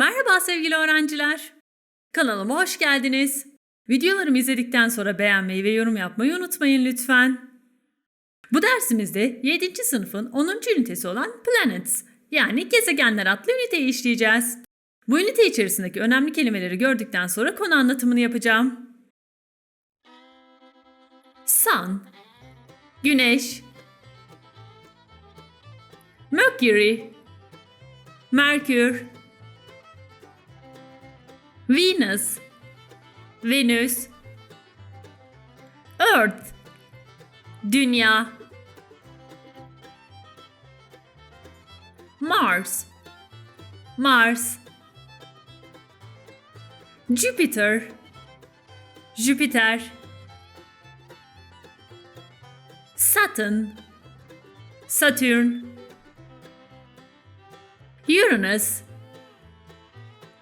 Merhaba sevgili öğrenciler. Kanalıma hoş geldiniz. Videolarımı izledikten sonra beğenmeyi ve yorum yapmayı unutmayın lütfen. Bu dersimizde 7. sınıfın 10. ünitesi olan Planets yani gezegenler adlı üniteyi işleyeceğiz. Bu ünite içerisindeki önemli kelimeleri gördükten sonra konu anlatımını yapacağım. Sun Güneş Mercury Merkür Venus. Venüs. Earth. Dünya. Mars. Mars. Jupiter. Jüpiter. Saturn Satürn. Uranus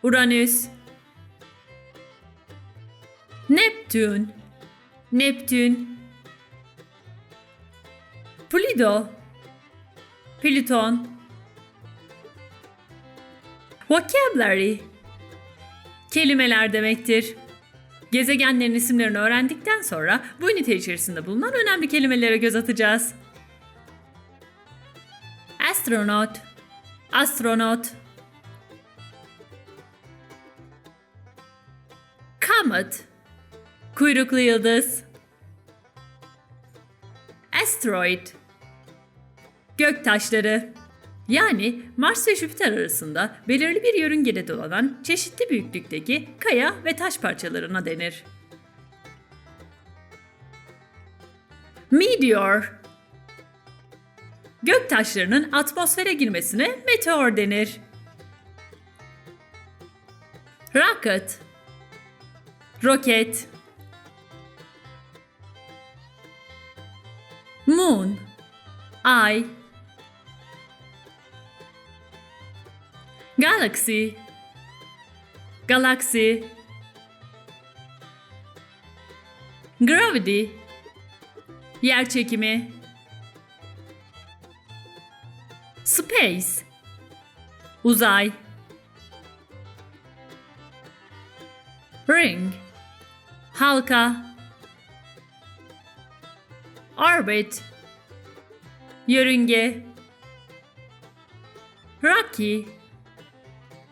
Uranüs Neptün. Neptün. Plüto Plüton Vocabulary. Kelimeler demektir. Gezegenlerin isimlerini öğrendikten sonra bu ünite içerisinde bulunan önemli kelimelere göz atacağız. Astronaut. Astronot. Comet Kuyruklu yıldız. Asteroid. Gök taşları yani Mars ve Jüpiter arasında belirli bir yörüngede dolanan çeşitli büyüklükteki kaya ve taş parçalarına denir. Meteor. Gök taşlarının atmosfere girmesine meteor denir. Rocket. Roket Moon. Ay Galaxy. Galaxy. Gravity. Yer çekimi. Space. Uzay. Ring. Halka Orbit. Yörünge. Rocky.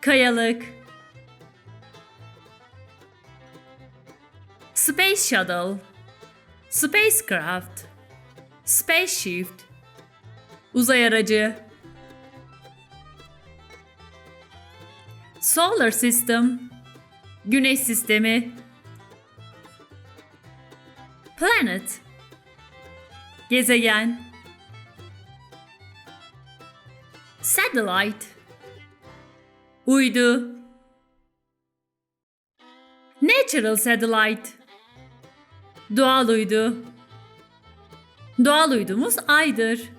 Kayalık. Space Shuttle. Spacecraft. Spaceship Uzay aracı. Solar System. Güneş sistemi. Planet Gezegen. Satellite. Uydu. Natural Satellite. Doğal uydu. Doğal uydumuz Ay'dır.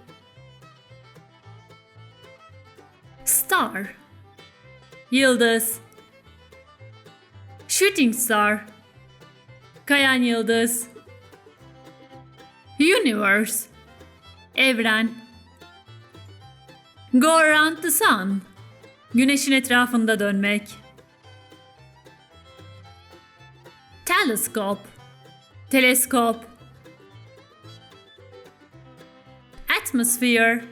Star. Yıldız. Shooting Star. Kayan Yıldız Universe. Evren. Go around the sun Güneşin etrafında dönmek. Teleskop Teleskop. Atmosphere.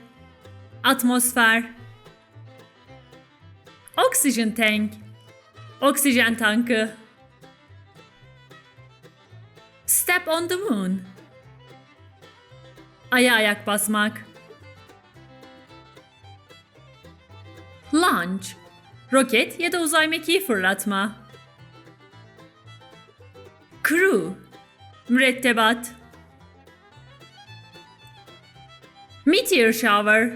Atmosfer. Oxygen tank. Oksijen tankı. Step on the moon Aya ayak basmak. Launch Roket ya da uzay mekiği fırlatma. Crew. Mürettebat. Meteor shower.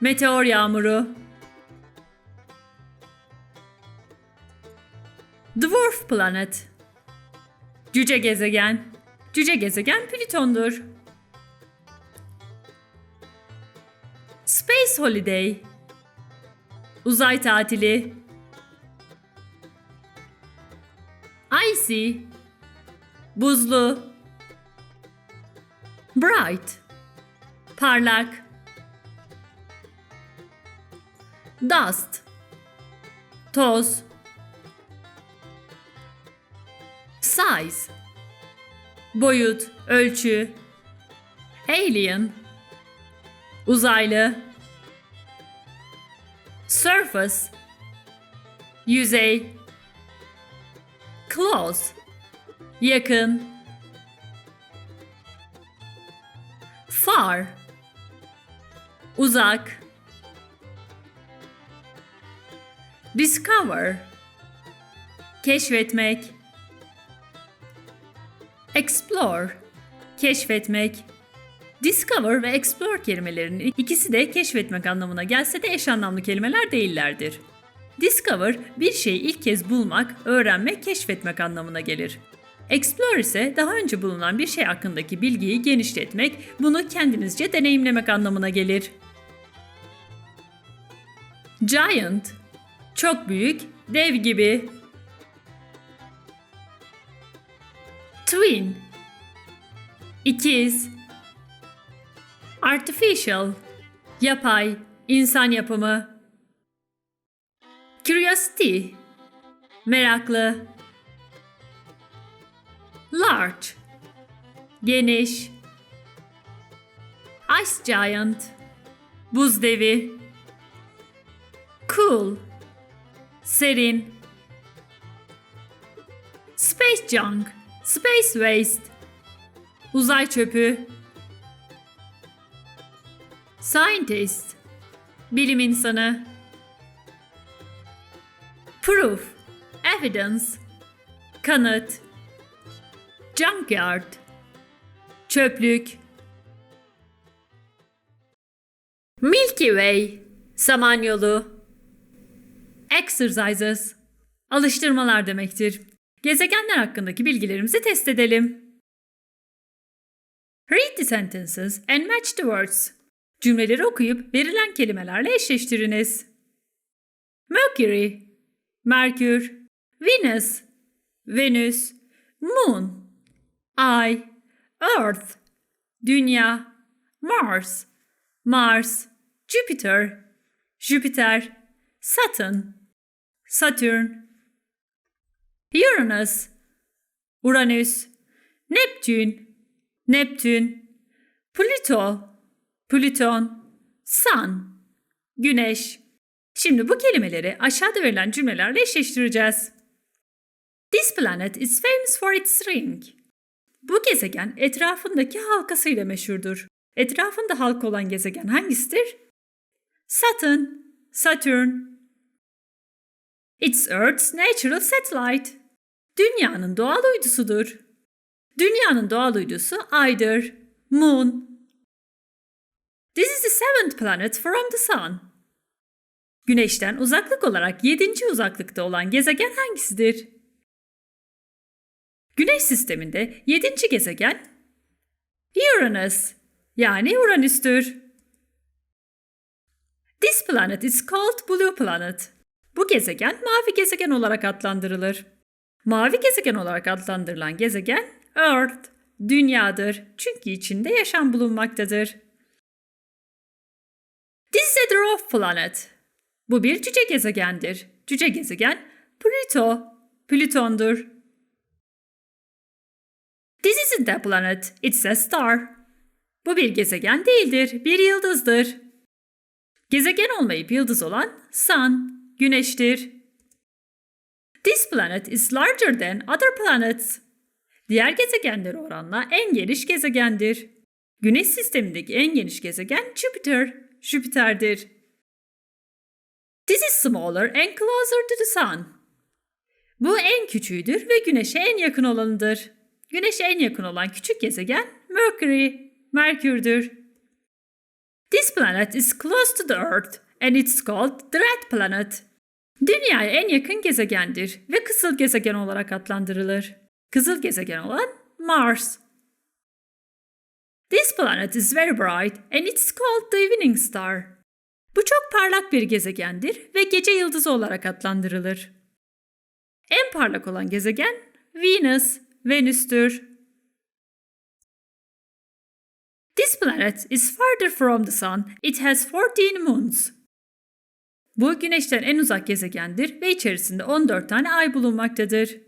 Meteor yağmuru. Dwarf planet. Cüce gezegen. Cüce gezegen Plüton'dur. Space holiday. Uzay tatili. Icy. Buzlu. Bright. Parlak. Dust. Toz, size, boyut, ölçü, alien, uzaylı, surface, yüzey, close, yakın, far, uzak, discover, keşfetmek, explore, keşfetmek. Discover ve explore kelimelerinin ikisi de keşfetmek anlamına gelse de eş anlamlı kelimeler değillerdir. Discover bir şeyi ilk kez bulmak, öğrenmek, keşfetmek anlamına gelir. Explore ise daha önce bulunan bir şey hakkındaki bilgiyi genişletmek, bunu kendinizce deneyimlemek anlamına gelir. Giant çok büyük, dev gibi. Twin ikiz. Artificial yapay, insan yapımı. Curiosity meraklı. Large geniş. Ice giant buz devi. Cool serin. Space junk space waste uzay çöpü. Scientist bilim insanı. Proof evidence kanıt. Junkyard çöplük. Milky Way samanyolu. Exercises alıştırmalar demektir. Gezegenler hakkındaki bilgilerimizi test edelim. Read the sentences and match the words. Cümleleri okuyup verilen kelimelerle eşleştiriniz. Mercury, Merkür, Venus, Venüs, Moon, Ay, Earth, Dünya, Mars, Mars, Jupiter, Jüpiter, Saturn, Saturn, Uranus, Uranüs, Neptün, Neptün, Plüto, Plüton, Sun, Güneş. Şimdi bu kelimeleri aşağıda verilen cümlelerle eşleştireceğiz. This planet is famous for its ring. Bu gezegen etrafındaki halkasıyla meşhurdur. Etrafında halka olan gezegen hangisidir? Saturn, Saturn. It's Earth's natural satellite. Dünyanın doğal uydusudur. Dünyanın doğal uydusu Ay'dır. Moon. Seventh planet from the Sun. Güneşten uzaklık olarak yedinci uzaklıkta olan gezegen hangisidir? Güneş sisteminde yedinci gezegen Uranus yani Uranüs'tür. This planet is called Blue Planet. Bu gezegen mavi gezegen olarak adlandırılır. Mavi gezegen olarak adlandırılan gezegen Earth, Dünya'dır. Çünkü içinde yaşam bulunmaktadır. This is a dwarf planet. Bu bir cüce gezegendir. Cüce gezegen Pluto, Plüton'dur. This isn't a planet, it's a star. Bu bir gezegen değildir, bir yıldızdır. Gezegen olmayıp yıldız olan Sun, Güneştir. This planet is larger than other planets. Diğer gezegenlere oranla en geniş gezegendir. Güneş sistemindeki en geniş gezegen Jupiter, Jüpiter'dir. This is smaller and closer to the sun. Bu en küçüğüdür ve Güneş'e en yakın olanıdır. Güneş'e en yakın olan küçük gezegen Mercury, Merkür'dür. This planet is close to the Earth and it's called the red planet. Dünyaya en yakın gezegendir ve kızıl gezegen olarak adlandırılır. Kızıl gezegen olan Mars. This planet is very bright and it's called the evening star. Bu çok parlak bir gezegendir ve gece yıldızı olarak adlandırılır. En parlak olan gezegen Venus, Venüs'tür. This planet is farther from the sun. It has 14 moons. Bu güneşten en uzak gezegendir ve içerisinde 14 tane ay bulunmaktadır.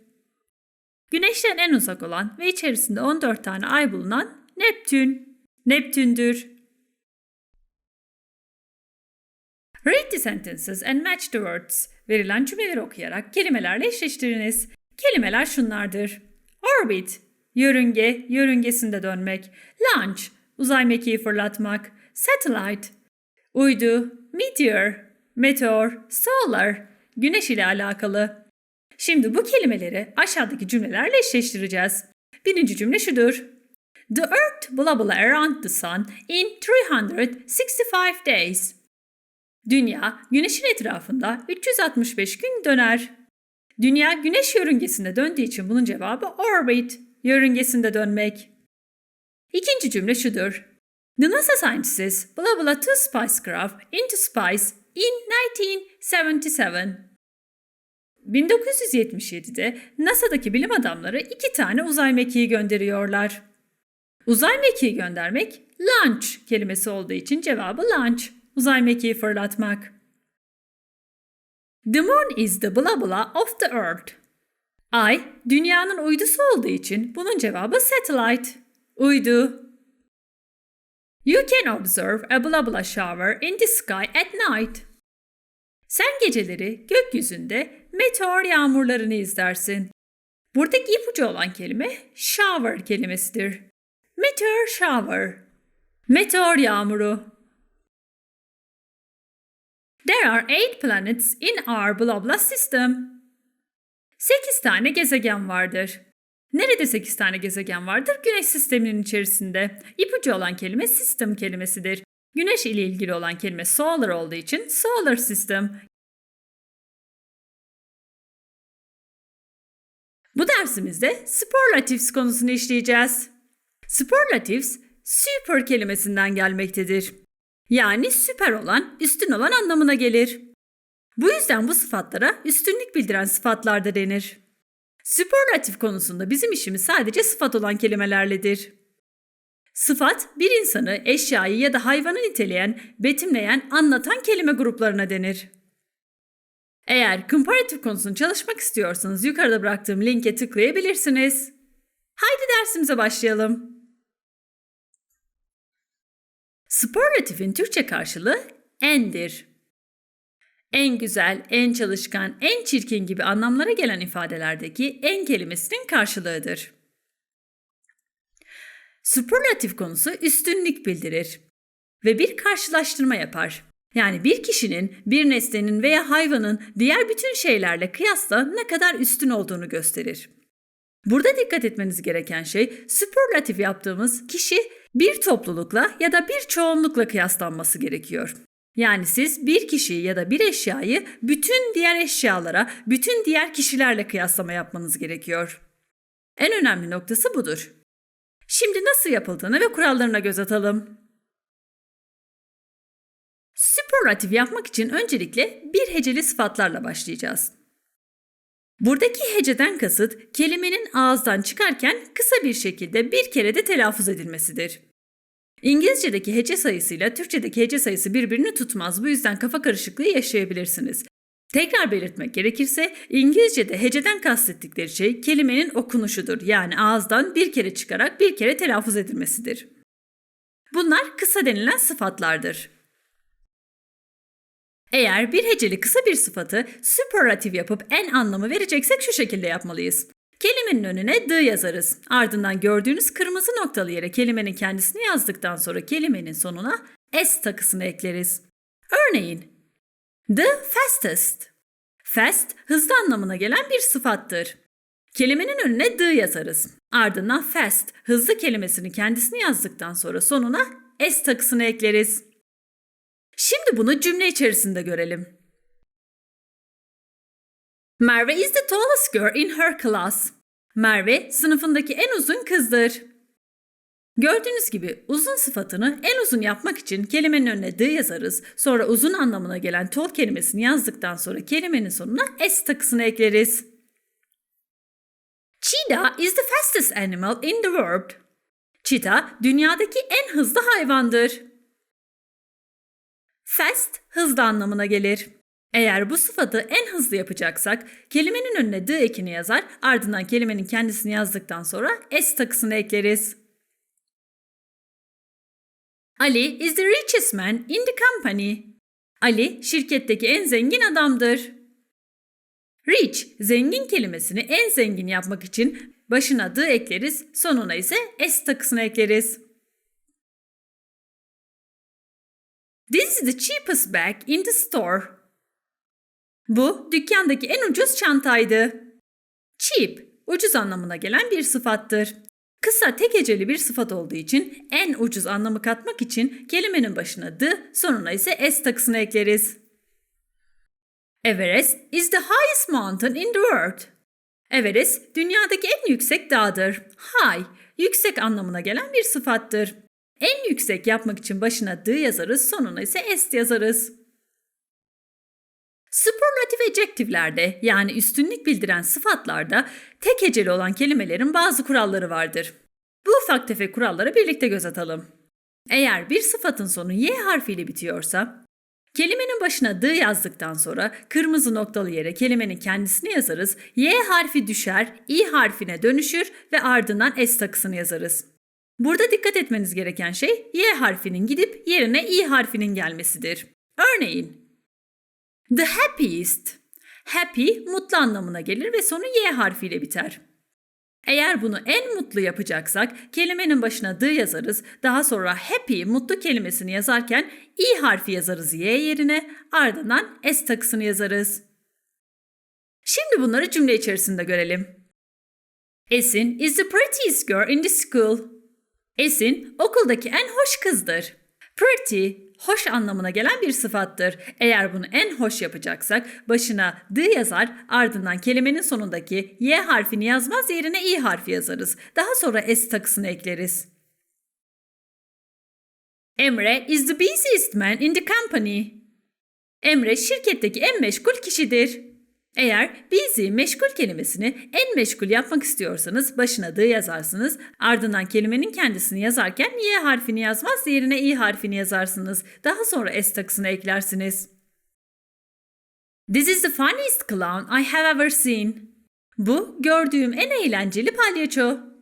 Güneşten en uzak olan ve içerisinde 14 tane ay bulunan Neptün. Neptündür. Read the sentences and match the words. Verilen cümleleri okuyarak kelimelerle eşleştiriniz. Kelimeler şunlardır. Orbit, yörünge, yörüngesinde dönmek. Launch, uzay mekiği fırlatmak. Satellite, uydu. Meteor, meteor. Solar, güneş ile alakalı. Şimdi bu kelimeleri aşağıdaki cümlelerle eşleştireceğiz. Birinci cümle şudur. The earth blah around the sun in 365 days. Dünya güneşin etrafında 365 gün döner. Dünya güneş yörüngesinde döndüğü için bunun cevabı orbit, yörüngesinde dönmek. İkinci cümle şudur. The NASA scientists blah blah two spacecraft into space in 1977. 1977'de NASA'daki bilim adamları iki tane uzay mekiği gönderiyorlar. Uzay mekiği göndermek launch kelimesi olduğu için cevabı launch. Uzay mekiği fırlatmak. The moon is the blah blah of the earth. Ay, dünyanın uydusu olduğu için bunun cevabı satellite. Uydu. You can observe a blah blah shower in the sky at night. Sen geceleri gökyüzünde meteor yağmurlarını izlersin. Buradaki ipucu olan kelime shower kelimesidir. Meteor shower. Meteor yağmuru. There are eight planets in our blah blah system. 8 tane gezegen vardır. Nerede 8 tane gezegen vardır? Güneş sisteminin içerisinde. İpucu olan kelime system kelimesidir. Güneş ile ilgili olan kelime solar olduğu için solar system. Bu dersimizde superlatives konusunu işleyeceğiz. Superlatives, super kelimesinden gelmektedir. Yani süper olan, üstün olan anlamına gelir. Bu yüzden bu sıfatlara üstünlük bildiren sıfatlar da denir. Süperlatif konusunda bizim işimiz sadece sıfat olan kelimelerledir. Sıfat, bir insanı, eşyayı ya da hayvanı niteleyen, betimleyen, anlatan kelime gruplarına denir. Eğer komparatif konusunu çalışmak istiyorsanız yukarıda bıraktığım linke tıklayabilirsiniz. Haydi dersimize başlayalım. Superlatifin Türkçe karşılığı endir. En güzel, en çalışkan, en çirkin gibi anlamlara gelen ifadelerdeki en kelimesinin karşılığıdır. Superlatif konusu üstünlük bildirir ve bir karşılaştırma yapar. Yani bir kişinin, bir nesnenin veya hayvanın diğer bütün şeylerle kıyasla ne kadar üstün olduğunu gösterir. Burada dikkat etmeniz gereken şey superlatif yaptığımız kişi bir toplulukla ya da bir çoğunlukla kıyaslanması gerekiyor. Yani siz bir kişiyi ya da bir eşyayı bütün diğer eşyalara, bütün diğer kişilerle kıyaslama yapmanız gerekiyor. En önemli noktası budur. Şimdi nasıl yapıldığını ve kurallarına göz atalım. Superlatif yapmak için öncelikle bir heceli sıfatlarla başlayacağız. Buradaki heceden kasıt kelimenin ağızdan çıkarken kısa bir şekilde bir kere de telaffuz edilmesidir. İngilizce'deki hece sayısıyla Türkçedeki hece sayısı birbirini tutmaz. Bu yüzden kafa karışıklığı yaşayabilirsiniz. Tekrar belirtmek gerekirse İngilizce'de heceden kastettikleri şey kelimenin okunuşudur. Yani ağızdan bir kere çıkarak bir kere telaffuz edilmesidir. Bunlar kısa denilen sıfatlardır. Eğer bir heceli kısa bir sıfatı superlatif yapıp en anlamı vereceksek şu şekilde yapmalıyız. Kelimenin önüne the yazarız. Ardından gördüğünüz kırmızı noktalı yere kelimenin kendisini yazdıktan sonra kelimenin sonuna s takısını ekleriz. Örneğin the fastest. Fast hızlı anlamına gelen bir sıfattır. Kelimenin önüne the yazarız. Ardından fast hızlı kelimesini kendisini yazdıktan sonra sonuna s takısını ekleriz. Şimdi bunu cümle içerisinde görelim. Merve is the tallest girl in her class. Merve sınıfındaki en uzun kızdır. Gördüğünüz gibi uzun sıfatını en uzun yapmak için kelimenin önüne the yazarız. Sonra uzun anlamına gelen tall kelimesini yazdıktan sonra kelimenin sonuna s takısını ekleriz. Cheetah is the fastest animal in the world. Cheetah dünyadaki en hızlı hayvandır. Fast hızlı anlamına gelir. Eğer bu sıfatı en hızlı yapacaksak kelimenin önüne the ekini yazar ardından kelimenin kendisini yazdıktan sonra s takısını ekleriz. Ali is the richest man in the company. Ali şirketteki en zengin adamdır. Rich, zengin kelimesini en zengin yapmak için başına the ekleriz, sonuna ise s takısını ekleriz. This is the cheapest bag in the store. Bu dükkandaki en ucuz çantaydı. Cheap, ucuz anlamına gelen bir sıfattır. Kısa tek heceli bir sıfat olduğu için en ucuz anlamı katmak için kelimenin başına the, sonuna ise s takısını ekleriz. Everest is the highest mountain in the world. Everest dünyadaki en yüksek dağdır. High, yüksek anlamına gelen bir sıfattır. En yüksek yapmak için başına the yazarız, sonuna ise s yazarız. Superlatif adjektiflerde yani üstünlük bildiren sıfatlarda tek heceli olan kelimelerin bazı kuralları vardır. Bu ufak tefek kurallara birlikte göz atalım. Eğer bir sıfatın sonu y harfiyle bitiyorsa, kelimenin başına the yazdıktan sonra kırmızı noktalı yere kelimenin kendisini yazarız, y harfi düşer, i harfine dönüşür ve ardından s takısını yazarız. Burada dikkat etmeniz gereken şey y harfinin gidip yerine i harfinin gelmesidir. Örneğin, The happiest. Happy mutlu anlamına gelir ve sonu y harfiyle biter. Eğer bunu en mutlu yapacaksak kelimenin başına the yazarız. Daha sonra happy mutlu kelimesini yazarken i harfi yazarız y yerine ardından s takısını yazarız. Şimdi bunları cümle içerisinde görelim. Esin is the prettiest girl in the school. Esin okuldaki en hoş kızdır. Pretty, hoş anlamına gelen bir sıfattır. Eğer bunu en hoş yapacaksak başına the yazar ardından kelimenin sonundaki y harfini yazmaz yerine i harfi yazarız. Daha sonra s takısını ekleriz. Emre is the busiest man in the company. Emre şirketteki en meşgul kişidir. Eğer busy meşgul kelimesini en meşgul yapmak istiyorsanız başına the yazarsınız. Ardından kelimenin kendisini yazarken y harfini yazmaz yerine i harfini yazarsınız. Daha sonra s takısını eklersiniz. This is the funniest clown I have ever seen. Bu gördüğüm en eğlenceli palyaço.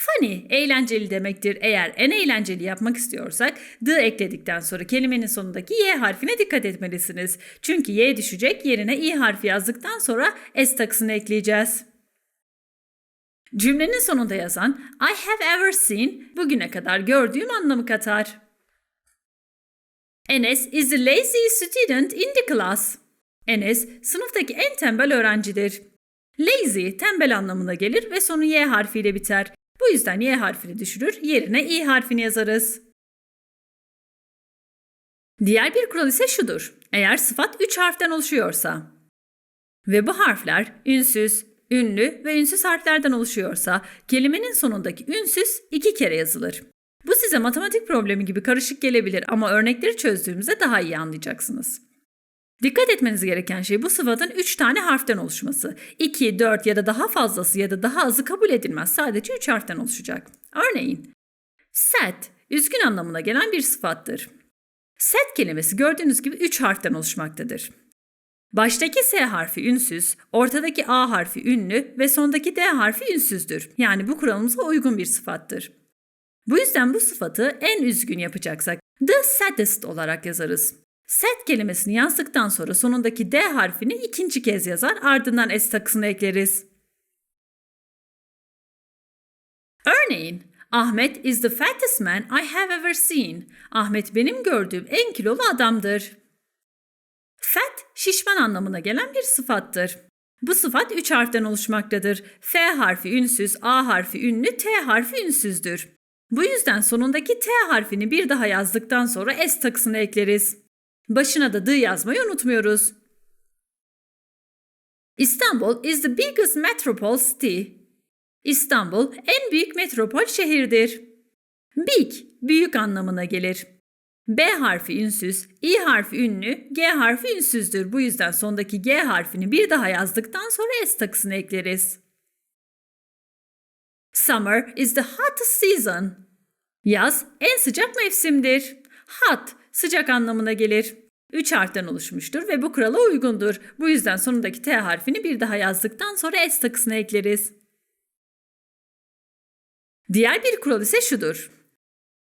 Funny, eğlenceli demektir. Eğer en eğlenceli yapmak istiyorsak the ekledikten sonra kelimenin sonundaki y harfine dikkat etmelisiniz. Çünkü y düşecek yerine i harfi yazdıktan sonra s takısını ekleyeceğiz. Cümlenin sonunda yazan I have ever seen bugüne kadar gördüğüm anlamı katar. Enes is the laziest student in the class. Enes sınıftaki en tembel öğrencidir. Lazy tembel anlamına gelir ve sonu y harfiyle biter. Bu yüzden y harfini düşürür, yerine i harfini yazarız. Diğer bir kural ise şudur. Eğer sıfat 3 harften oluşuyorsa ve bu harfler ünsüz, ünlü ve ünsüz harflerden oluşuyorsa kelimenin sonundaki ünsüz iki kere yazılır. Bu size matematik problemi gibi karışık gelebilir ama örnekleri çözdüğümüzde daha iyi anlayacaksınız. Dikkat etmeniz gereken şey bu sıfatın 3 tane harften oluşması. 2, 4 ya da daha fazlası ya da daha azı kabul edilmez. Sadece 3 harften oluşacak. Örneğin, sad, üzgün anlamına gelen bir sıfattır. Sad kelimesi gördüğünüz gibi 3 harften oluşmaktadır. Baştaki S harfi ünsüz, ortadaki A harfi ünlü ve sondaki D harfi ünsüzdür. Yani bu kuralımıza uygun bir sıfattır. Bu yüzden bu sıfatı en üzgün yapacaksak the saddest olarak yazarız. Sad kelimesini yazdıktan sonra sonundaki D harfini ikinci kez yazar ardından S takısını ekleriz. Örneğin Ahmet is the fattest man I have ever seen. Ahmet benim gördüğüm en kilolu adamdır. Fat, şişman anlamına gelen bir sıfattır. Bu sıfat üç harften oluşmaktadır. F harfi ünsüz, A harfi ünlü, T harfi ünsüzdür. Bu yüzden sonundaki T harfini bir daha yazdıktan sonra S takısını ekleriz. Başına da the yazmayı unutmuyoruz. İstanbul is the biggest metropole city. İstanbul en büyük metropol şehirdir. Big, büyük anlamına gelir. B harfi ünsüz, I harfi ünlü, G harfi ünsüzdür. Bu yüzden sondaki G harfini bir daha yazdıktan sonra S takısını ekleriz. Summer is the hottest season. Yaz en sıcak mevsimdir. Hot, sıcak anlamına gelir. 3 harften oluşmuştur ve bu kurala uygundur. Bu yüzden sonundaki T harfini bir daha yazdıktan sonra S takısına ekleriz. Diğer bir kural ise şudur.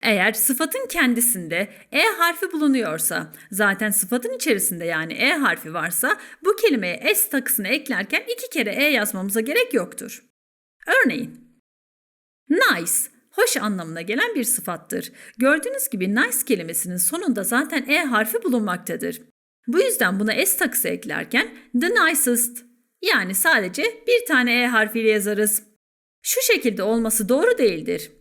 Eğer sıfatın kendisinde E harfi bulunuyorsa, zaten sıfatın içerisinde yani E harfi varsa bu kelimeye S takısını eklerken iki kere E yazmamıza gerek yoktur. Örneğin, nice, hoş anlamına gelen bir sıfattır. Gördüğünüz gibi nice kelimesinin sonunda zaten E harfi bulunmaktadır. Bu yüzden buna S takısı eklerken the nicest, yani sadece bir tane E harfiyle yazarız. Şu şekilde olması doğru değildir.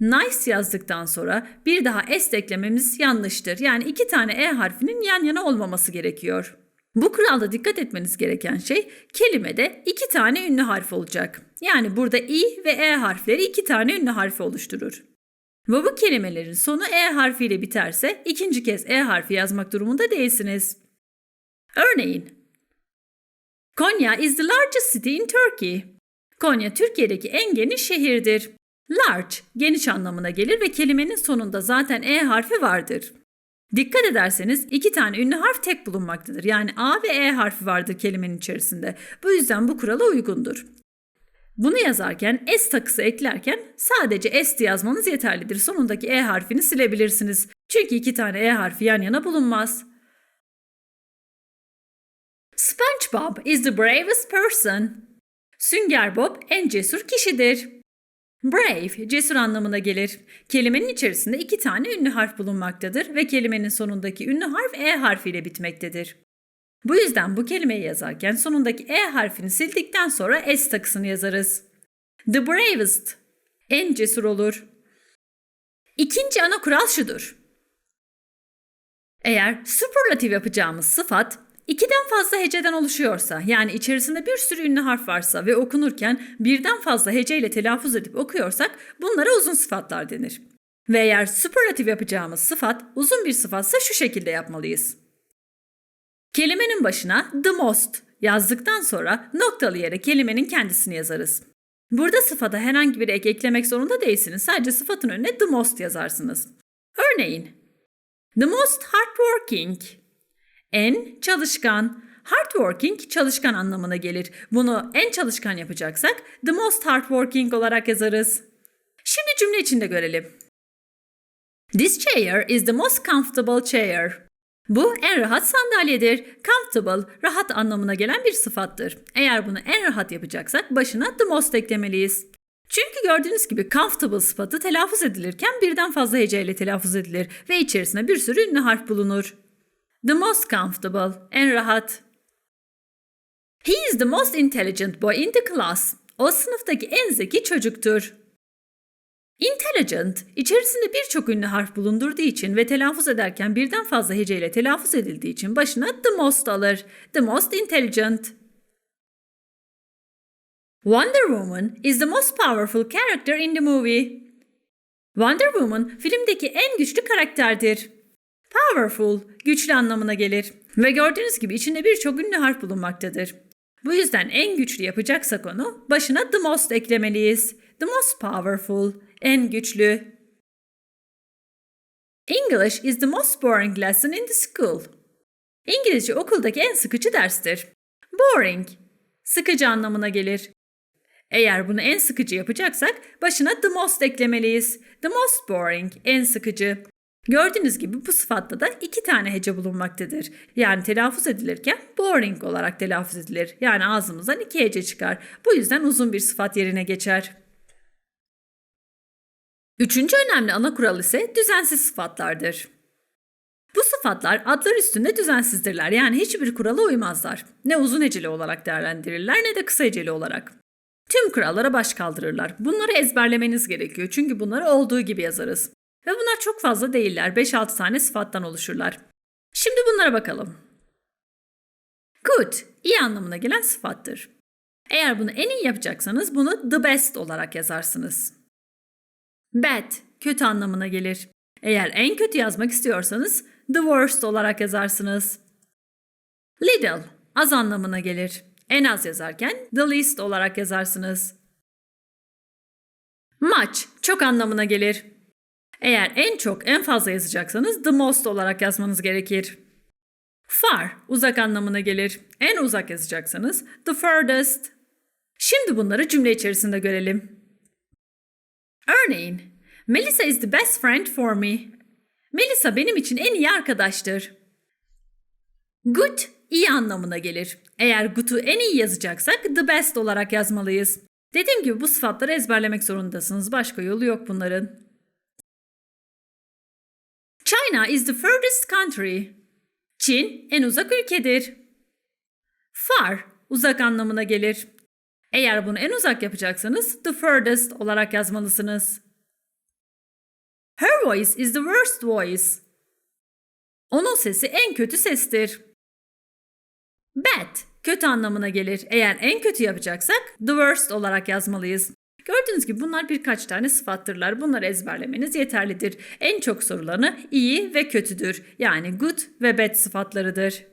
Nice yazdıktan sonra bir daha S eklememiz yanlıştır. Yani iki tane E harfinin yan yana olmaması gerekiyor. Bu kuralda dikkat etmeniz gereken şey kelimede iki tane ünlü harf olacak. Yani burada I ve E harfleri iki tane ünlü harfi oluşturur. Ve bu kelimelerin sonu E harfiyle biterse ikinci kez E harfi yazmak durumunda değilsiniz. Örneğin, Konya is the largest city in Turkey. Konya Türkiye'deki en geniş şehirdir. Large, geniş anlamına gelir ve kelimenin sonunda zaten E harfi vardır. Dikkat ederseniz iki tane ünlü harf tek bulunmaktadır. Yani A ve E harfi vardır kelimenin içerisinde. Bu yüzden bu kurala uygundur. Bunu yazarken S takısı eklerken sadece S yazmanız yeterlidir. Sonundaki E harfini silebilirsiniz. Çünkü iki tane E harfi yan yana bulunmaz. SpongeBob is the bravest person. Sünger Bob en cesur kişidir. Brave, cesur anlamına gelir. Kelimenin içerisinde iki tane ünlü harf bulunmaktadır ve kelimenin sonundaki ünlü harf E harfiyle bitmektedir. Bu yüzden bu kelimeyi yazarken sonundaki E harfini sildikten sonra S takısını yazarız. The bravest, en cesur olur. İkinci ana kural şudur. Eğer superlatif yapacağımız sıfat İkiden fazla heceden oluşuyorsa, yani içerisinde bir sürü ünlü harf varsa ve okunurken birden fazla heceyle telaffuz edip okuyorsak bunlara uzun sıfatlar denir. Ve eğer superlatif yapacağımız sıfat uzun bir sıfatsa şu şekilde yapmalıyız. Kelimenin başına the most yazdıktan sonra noktalı yere kelimenin kendisini yazarız. Burada sıfata herhangi bir ek eklemek zorunda değilsiniz. Sadece sıfatın önüne the most yazarsınız. Örneğin, the most hardworking en çalışkan. Hardworking çalışkan anlamına gelir. Bunu en çalışkan yapacaksak the most hardworking olarak yazarız. Şimdi cümle içinde görelim. This chair is the most comfortable chair. Bu en rahat sandalyedir. Comfortable, rahat anlamına gelen bir sıfattır. Eğer bunu en rahat yapacaksak başına the most eklemeliyiz. Çünkü gördüğünüz gibi comfortable sıfatı telaffuz edilirken birden fazla heceyle telaffuz edilir ve içerisine bir sürü ünlü harf bulunur. The most comfortable, en rahat. He is the most intelligent boy in the class. O sınıftaki en zeki çocuktur. Intelligent, içerisinde birçok ünlü harf bulundurduğu için ve telaffuz ederken birden fazla heceyle telaffuz edildiği için başına the most alır. The most intelligent. Wonder Woman is the most powerful character in the movie. Wonder Woman filmdeki en güçlü karakterdir. Powerful, güçlü anlamına gelir. Ve gördüğünüz gibi içinde birçok ünlü harf bulunmaktadır. Bu yüzden en güçlü yapacaksak onu başına the most eklemeliyiz. The most powerful, en güçlü. English is the most boring lesson in the school. İngilizce okuldaki en sıkıcı derstir. Boring, sıkıcı anlamına gelir. Eğer bunu en sıkıcı yapacaksak başına the most eklemeliyiz. The most boring, en sıkıcı. Gördüğünüz gibi bu sıfatta da iki tane hece bulunmaktadır. Yani telaffuz edilirken boring olarak telaffuz edilir. Yani ağzımızdan iki hece çıkar. Bu yüzden uzun bir sıfat yerine geçer. Üçüncü önemli ana kural ise düzensiz sıfatlardır. Bu sıfatlar adlar üstünde düzensizdirler. Yani hiçbir kurala uymazlar. Ne uzun heceli olarak değerlendirirler ne de kısa heceli olarak. Tüm kurallara baş kaldırırlar. Bunları ezberlemeniz gerekiyor çünkü bunları olduğu gibi yazarız. Ve bunlar çok fazla değiller. 5-6 tane sıfattan oluşurlar. Şimdi bunlara bakalım. Good, iyi anlamına gelen sıfattır. Eğer bunu en iyi yapacaksanız bunu the best olarak yazarsınız. Bad, kötü anlamına gelir. Eğer en kötü yazmak istiyorsanız the worst olarak yazarsınız. Little, az anlamına gelir. En az yazarken the least olarak yazarsınız. Much, çok anlamına gelir. Eğer en çok, en fazla yazacaksanız the most olarak yazmanız gerekir. Far, uzak anlamına gelir. En uzak yazacaksanız the furthest. Şimdi bunları cümle içerisinde görelim. Örneğin, Melissa is the best friend for me. Melissa benim için en iyi arkadaştır. Good, iyi anlamına gelir. Eğer good'u en iyi yazacaksak the best olarak yazmalıyız. Dediğim gibi bu sıfatları ezberlemek zorundasınız. Başka yolu yok bunların. China is the furthest country. Çin en uzak ülkedir. Far, uzak anlamına gelir. Eğer bunu en uzak yapacaksanız the furthest olarak yazmalısınız. Her voice is the worst voice. Onun sesi en kötü sestir. Bad, kötü anlamına gelir. Eğer en kötü yapacaksak the worst olarak yazmalıyız. Gördüğünüz gibi bunlar birkaç tane sıfattırlar. Bunları ezberlemeniz yeterlidir. En çok sorulanı iyi ve kötüdür. Yani good ve bad sıfatlarıdır.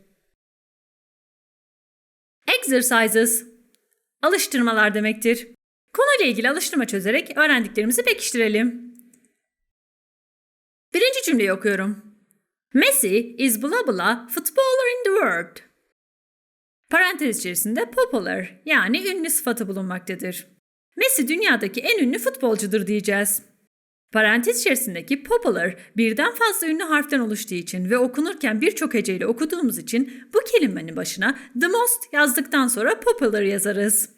Exercises Alıştırmalar demektir. Konuyla ilgili alıştırma çözerek öğrendiklerimizi pekiştirelim. Birinci cümleyi okuyorum. Messi is blah blah footballer in the world. Parantez içerisinde popular yani ünlü sıfatı bulunmaktadır. Messi dünyadaki en ünlü futbolcudur diyeceğiz. Parantez içerisindeki popular birden fazla ünlü harften oluştuğu için ve okunurken birçok heceyle okuduğumuz için bu kelimenin başına the most yazdıktan sonra popular yazarız.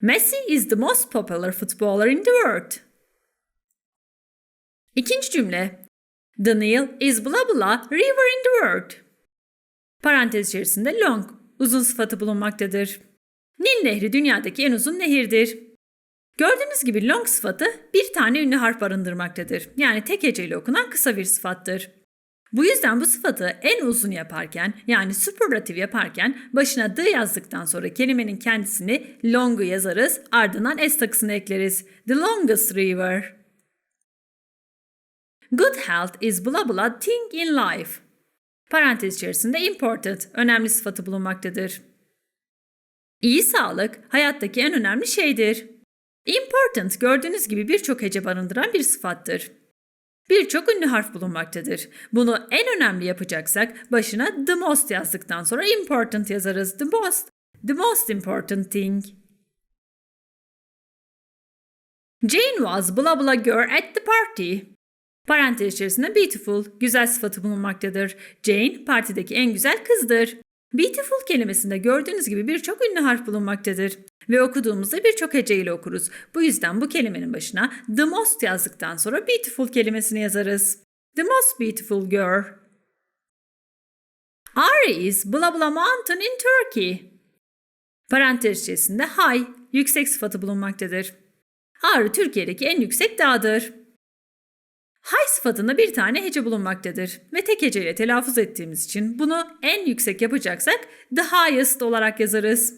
Messi is the most popular footballer in the world. İkinci cümle. The Nile is blah blah river in the world. Parantez içerisinde long, uzun sıfatı bulunmaktadır. Nil Nehri dünyadaki en uzun nehirdir. Gördüğünüz gibi long sıfatı bir tane ünlü harf barındırmaktadır. Yani tek heceyle okunan kısa bir sıfattır. Bu yüzden bu sıfatı en uzun yaparken yani superlatif yaparken başına the yazdıktan sonra kelimenin kendisini long'u yazarız ardından s takısını ekleriz. The longest river. Good health is blah blah thing in life. Parantez içerisinde important, önemli sıfatı bulunmaktadır. İyi sağlık hayattaki en önemli şeydir. Important gördüğünüz gibi birçok hece barındıran bir sıfattır. Birçok ünlü harf bulunmaktadır. Bunu en önemli yapacaksak başına the most yazdıktan sonra important yazarız. The most, the most important thing. Jane was blah blah girl at the party. Parantez içerisinde beautiful, güzel sıfatı bulunmaktadır. Jane partideki en güzel kızdır. Beautiful kelimesinde gördüğünüz gibi birçok ünlü harf bulunmaktadır. Ve okuduğumuzda birçok hece ile okuruz. Bu yüzden bu kelimenin başına the most yazdıktan sonra beautiful kelimesini yazarız. The most beautiful girl. Ari is blah blah mountain in Turkey. Parantez içerisinde high, yüksek sıfatı bulunmaktadır. Ağrı Türkiye'deki en yüksek dağdır. High sıfatında bir tane hece bulunmaktadır ve tek heceyle telaffuz ettiğimiz için bunu en yüksek yapacaksak the highest olarak yazarız.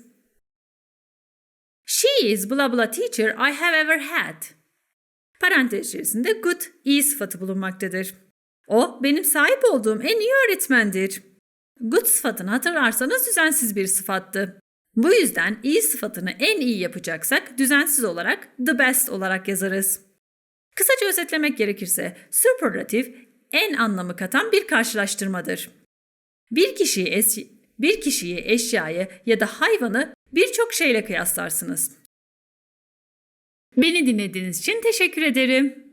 She is blah blah teacher I have ever had. Parantez içerisinde good, iyi sıfatı bulunmaktadır. O benim sahip olduğum en iyi öğretmendir. Good sıfatını hatırlarsanız düzensiz bir sıfattı. Bu yüzden iyi sıfatını en iyi yapacaksak düzensiz olarak the best olarak yazarız. Kısaca özetlemek gerekirse superlatif en anlamı katan bir karşılaştırmadır. Bir kişiyi, es- bir kişiyi, eşyayı ya da hayvanı birçok şeyle kıyaslarsınız. Beni dinlediğiniz için teşekkür ederim.